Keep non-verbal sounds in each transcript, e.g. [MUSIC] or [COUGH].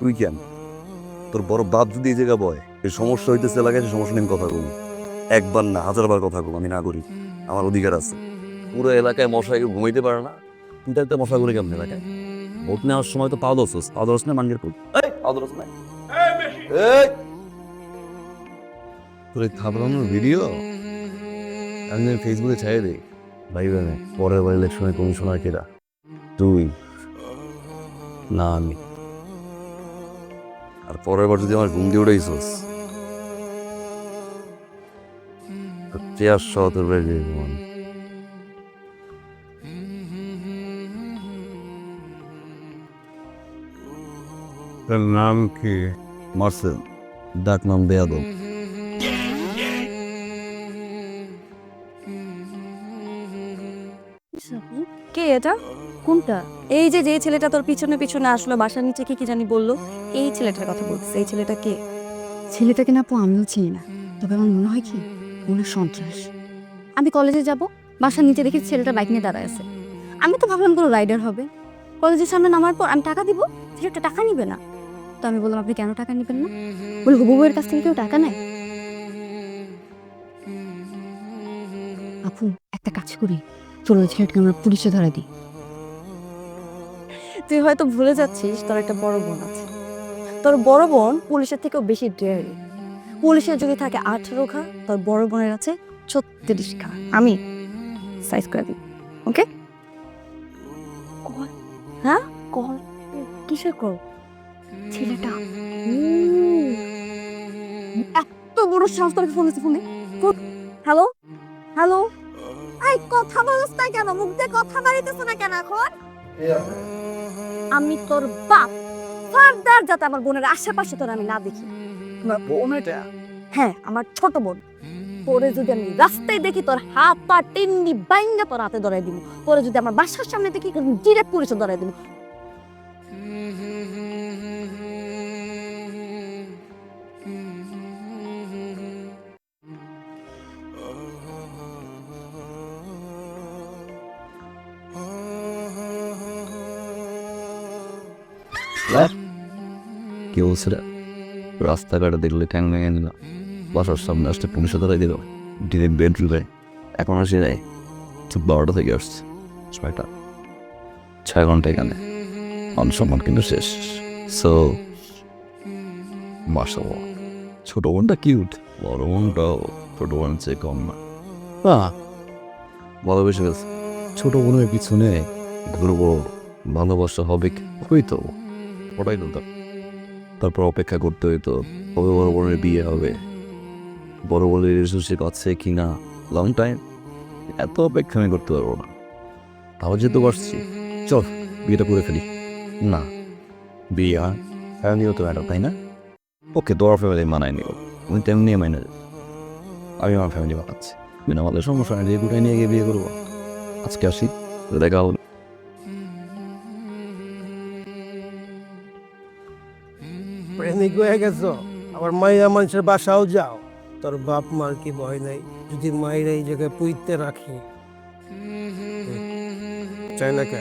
তুই কেন? তোর বড় বাপ যদি এই জায়গা বয় এই সমস্যা হইতেছে এলাকায় সে সমস্যা নিয়ে কথা বলব। একবার না হাজারবার কথা বলব আমি না করি আমার অধিকার আছে। পুরো এলাকায় মশা কেউ ঘুমাইতে পারে না। তুই একটা মশা করে কেমন এলাকায়? ভোট নেওয়ার সময় তো পাও দোষ পাও দোষ না মানগের পাও দোষ না তোর এই থাপড়ানোর ভিডিও? আমি ফেসবুকে ছাই দিই। ভাই ভাই পরের বার ইলেকশনে কমিশনার কেরা তুই? না আমি। আর পরের বার যদি আমার ঘুম দিয়ে উঠেছিস চেয়ার সহ তোর বেড়ে যাবে তার নাম কি? মার্সেল। ডাক নাম বেয়াদব। কে এটা? কোনটা? এই যে যে ছেলেটা তোর পিছনে পিছনে আসলো, বাসার নিচে কি কি জানি বলল, এই ছেলেটার কথা বলছিস এই ছেলেটা কে? ছেলেটাকে না আপু, আমিও চিনি না। তবে আমার মনে হয় কি, মনে সন্ত্রাস। আমি কলেজে যাব, বাসার নিচে দেখি ছেলেটা বাইক নিয়ে দাঁড়ায় আছে। আমি তো ভাবলাম কোনো রাইডার হবে। কলেজের সামনে নামার পর আমি টাকা দিব, ছেলেটা টাকা নিবে না। তো আমি বললাম, আপনি কেন টাকা নেবেন না? বলে, হবু বউয়ের কাছ থেকে কেউ টাকা নেয়? আপু, একটা কাজ করি। চলো ছেলেটাকে আমরা পুলিশে ধরা দিই। তুই হয়তো ভুলে যাচ্ছিস তোর একটা বড় বোন আছে। তোর বড় বোন পুলিশের থেকেও বেশি ডেয়ারি পুলিশের যদি থাকে আঠেরো খা তোর বড় বোনের আছে ছত্রিশ খা আমি সাইজ করে দিই ওকে কল হ্যাঁ? কল। কিসের কল? ছেলেটা। এত বড় সাহস তোর ফোন আছে ফোন হ্যালো হ্যালো আই কথা বলছ না কেন? মুখ দিয়ে কথা বাড়িতেছ না কেন এখন? আমি তোর বাপ। ফার্দার যাতে আমার বোনের আশেপাশে তোর আমি না দেখি। না বোন এটা? হ্যাঁ আমার ছোট বোন। পরে যদি আমি রাস্তায় দেখি তোর হাত পা টিন্নি বাইঙ্গা তোর হাতে ধরাই দিব। পরে যদি আমার বাসার সামনে দেখি ডিরেক্ট পুলিশে ধরাই দিব। কি বলছে রাস্তাঘাটে দেখলে ঠ্যাং ভেঙে নিল। বাসার সামনে আসতে পুলিশে ধরাই দিল। ডিরেক্ট বেডরুমে। এখন আসি নাই। তো বারোটা থেকে আসছে। ছয়টা। ছয় ঘণ্টা এখানে। সম্মান কিন্তু শেষ। সো মার্শাল ছোট বোনটা কিউট বড় বোনটাও ছোট বোনের চেয়ে কম না। হ্যাঁ ভালোবেসে গেছে। ছোট বোনের পিছনে ঘুরবো ভালোবাসা হবে কি? ওটাই তার। তারপর অপেক্ষা করতে হইতো কবে বড় বোনের বিয়ে হবে। বড় বোনের রিলেশনশিপ আছে কি না লং টাইম এত অপেক্ষা আমি করতে পারব না। তাও যেহেতু পারছি চল, বিয়েটা করে ফেলি। না, বিয়ে হয় ফ্যামিলিও তো ম্যাটার তাই না? ওকে তোমার ফ্যামিলি মানায় নিও। তুমি তেমনি মাইনে। আমি আমার ফ্যামিলি বানাচ্ছি বিনা আমাদের সমস্যা নেই গুটাই নিয়ে গিয়ে বিয়ে করব? আজকে আসি দেখা হলো প্রেমিক হয়ে গেছো আবার মাইয়া মানুষের বাসাও যাও। তোর বাপ মার কি ভয় নাই যদি মায়ের এই জায়গায় পুইতে রাখি। চাই না কে?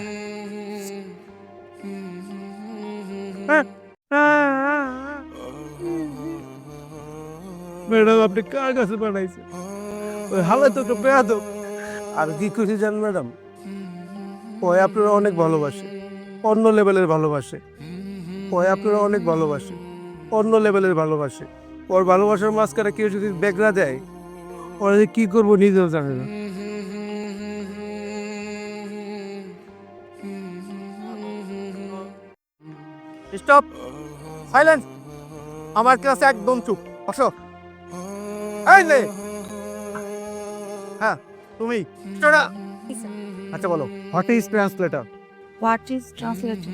ম্যাডাম আপনি কার কাছে বানাইছে ওই হালে তো একটা বেয়াদব আর কি খুশি জান ম্যাডাম? ওই আপনারা অনেক ভালোবাসে অন্য লেভেলের ভালোবাসে। ওই আপনারা অনেক ভালোবাসে। অন্য লেভেলের ভালোবাসে। ওর ভালোবাসার মাঝখানে কেউ যদি বেগরা দেয় ওরা যে কি করব নিজেও জানে না। স্টপ! সাইলেন্স! আমার ক্লাসে একদম চুপ। বসো। এই লে হ্যাঁ তুমি। স্টার্ট আচ্ছা বলো। What is translator what is translator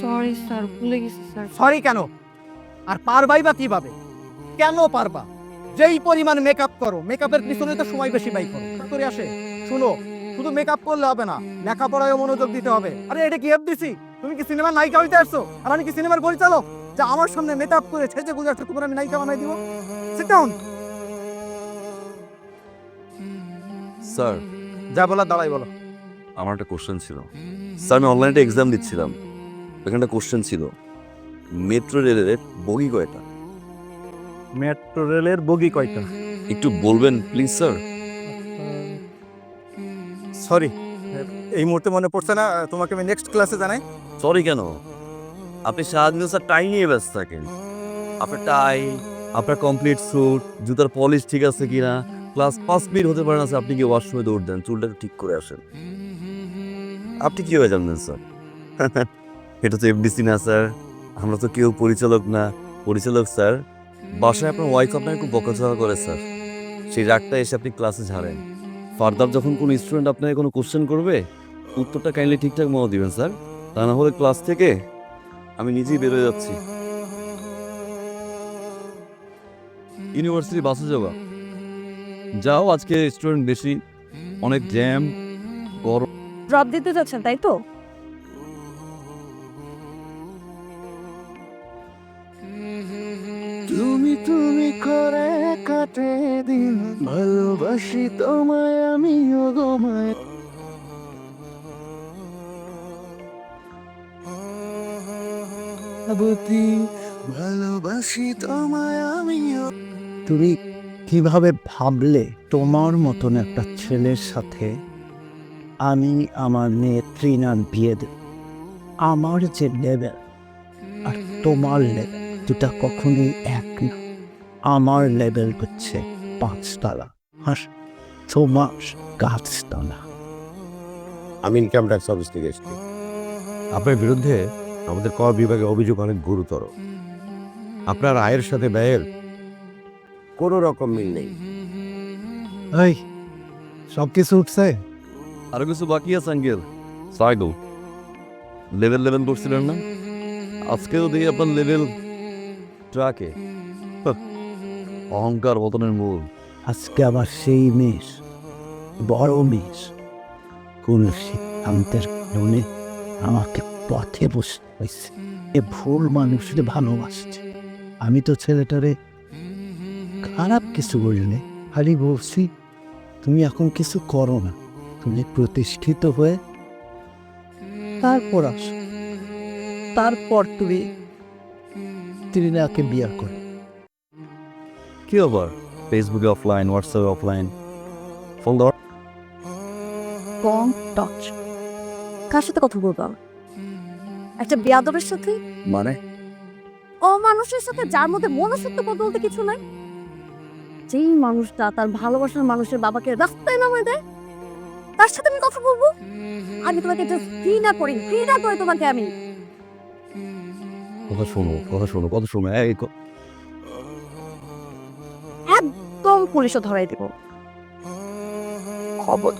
sorry sir ভুলে গেছি স্যার সরি কেন? আর পারবাই বা কীভাবে? কেন পারবা? যেই পরিমাণ মেকআপ করো মেকআপের পিছনে তো সময় বেশি ব্যয় করো। করে আসে। শুনো, শুধু মেকআপ করলে হবে না লেখাপড়ায় মনোযোগ দিতে হবে। আরে, এটা কি এফডিসি তুমি কি সিনেমার নায়িকা হইতে আসছো? আর আমি কি সিনেমার পরিচালক? যে আমার সামনে মেকআপ করে ছেজে গুজে একটা তোমার আমি নায়িকা বানাই দিব। সিট ডাউন স্যার যা বলা দাঁড়াই বলো। আমার একটা কোশ্চেন ছিল। স্যার আমি অনলাইনে এক্সাম দিচ্ছিলাম। এখানে একটা কোশ্চেন ছিল। মেট্রো রেলের বগি কয়টা? মেট্রো রেলের বগি কয়টা? একটু বলবেন প্লিজ স্যার সরি এই মুহূর্তে মনে পড়ছে না তোমাকে আমি নেক্সট ক্লাসে জানাই। সরি কেন? আপনি সারাদিন স্যার টাই নিয়ে ব্যস্ত থাকেন। আপনার টাই আপনার কমপ্লিট স্যুট জুতার পলিশ ঠিক আছে কিনা? ক্লাস পাঁচ মিনিট হতে পারে না স্যার আপনি কি ওয়াশরুমে দৌড় দেন চুলটা ঠিক করে আসেন। আপনি কি হয়ে জানবেন স্যার [LAUGHS] এটা তো এফডিসি না স্যার আমরা তো কেউ পরিচালক না। পরিচালক স্যার। বাসায় আপনার ওয়াইফ আপনাকে খুব বকাঝকা করে স্যার। সেই রাগটা এসে আপনি ক্লাসে ঝাড়েন। ফার্দার যখন কোনো স্টুডেন্ট আপনাকে কোনো কোশ্চেন করবে উত্তরটা কাইন্ডলি ঠিকঠাক মনে দিবেন স্যার। তা না হলে ক্লাস থেকে আমি নিজেই বেরোয় যাচ্ছি। ইউনিভার্সিটি বাসে যাওয়া। যাও আজকে স্টুডেন্ট বেশি। অনেক জ্যাম গরম। ড্রপ দিতে যাচ্ছেন তাই তো? তুমি করে কাটে দিন, ভালোবাসি তোমায় আমি গমায় ভালোবাসি তোমায় আমিও। তুমি কীভাবে ভাবলে তোমার মতন একটা ছেলের সাথে আমি আমার মেয়ে ট্রিনার বিয়ে দেব? আমার যে লেভেল আর তোমার লেভেল দুটা কখনোই এক না। আমার লেভেল হচ্ছে পাঁচতলা। আর তোমার গাছতলা। আমি ইনকাম ট্যাক্স অফিস থেকে এসেছি। আপনার বিরুদ্ধে আমাদের কর বিভাগে অভিযোগ অনেক গুরুতর। আপনার আয়ের সাথে ব্যয়ের কোনো রকম মিল নেই। এই সব কিছু উঠছে? আরও কিছু বাকি আছে আঙ্কেল। সাইডো লেভেল লেভেল করছিলেন না? আজকেও দেখি আপনার লেভেল ট্রাকে অহংকার পতনের মূল। আজকে আবার সেই মেষ, বড় মেষ। কোন সিদ্ধান্তের কারণে আমাকে পথে বসতে হয়েছে। এ ভুল মানুষের ভালোবাসছে আমি তো ছেলেটারে খারাপ কিছু বলিনি। খালি বলছি, তুমি এখন কিছু করো না। তুমি প্রতিষ্ঠিত হয়ে তারপর আসো। তারপর তুমি তৃণাকে বিয়ে করো। কি আবার ফেসবুকে অফলাইন হোয়াটসঅ্যাপে অফলাইন ফোন দেওয়ার কম টচ কার সাথে কথা বলব একটা বেয়াদবের সাথে? মানে? ও মানুষের সাথে যার মধ্যে মনুষ্যত্ব বলতে কিছু নাই। যেই মানুষটা তার ভালোবাসার মানুষের বাবাকে রাস্তায় নামায় দেয় তার সাথে আমি কথা বলব? আমি তোমাকে জাস্ট ঘৃণা করি ঘৃণা করে তোমাকে আমি। কথা শোনো কথা শোনো কথা শোনো। এই একদম পুলিশও ধরাই দেব। খবর।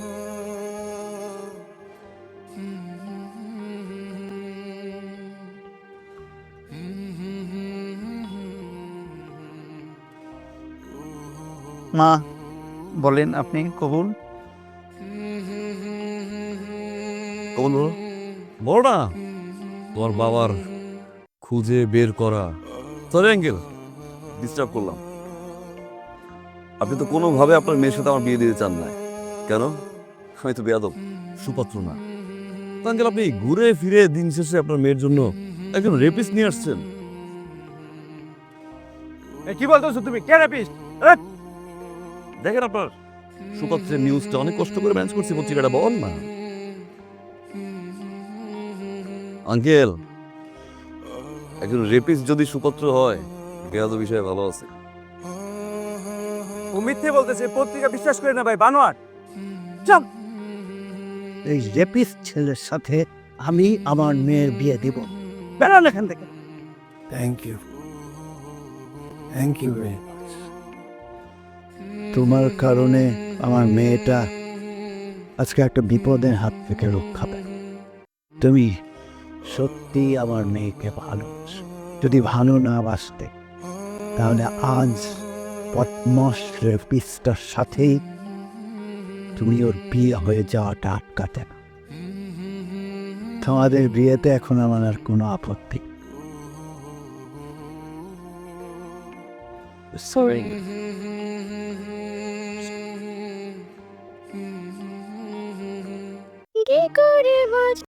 মা বলেন আপনি কবুল? কখন বলো বলো না। তোমার বাবার খুঁজে বের করা। সরি অ্যাঙ্কেল ডিস্টার্ব করলাম। আপনি তো কোনোভাবে আপনার মেয়ের সাথে আমার বিয়ে দিতে চান না। কেন? আমি তো বেয়াদব। সুপাত্র না। আঙ্কেল আপনি ঘুরে ফিরে দিন শেষে আপনার মেয়ের জন্য একজন রেপিস নিয়ে আসছেন। কি বলতেছো তুমি? কে রেপিস্ট দেখেন আপনার সুপাত্রের নিউজটা অনেক কষ্ট করে ম্যানেজ করছি পত্রিকাটা বল না। আঙ্কেল একজন রেপিস যদি সুপাত্র হয় বেয়াদ বিষয়ে ভালো আছে। ও মিথ্যে বলতেছে পত্রিকা বিশ্বাস করে না ভাই বানোয়ার। এই রেপিস ছেলের সাথে আমি আমার মেয়ের বিয়ে দিব। বেড়ান এখান থেকে। থ্যাংক ইউ থ্যাংক ইউ তোমার কারণে আমার মেয়েটা আজকে একটা বিপদের হাত থেকে রক্ষা পায়। তুমি সত্যি আমার মেয়েকে ভালোবাসো। যদি ভালো না বাসতে তাহলে আজ পদ্মস পিস্টার সাথে তুমি ওর বিয়ে হয়ে যাওয়াটা আটকাতে না। তোমাদের বিয়েতে এখন আমার আর কোনো আপত্তি। সরি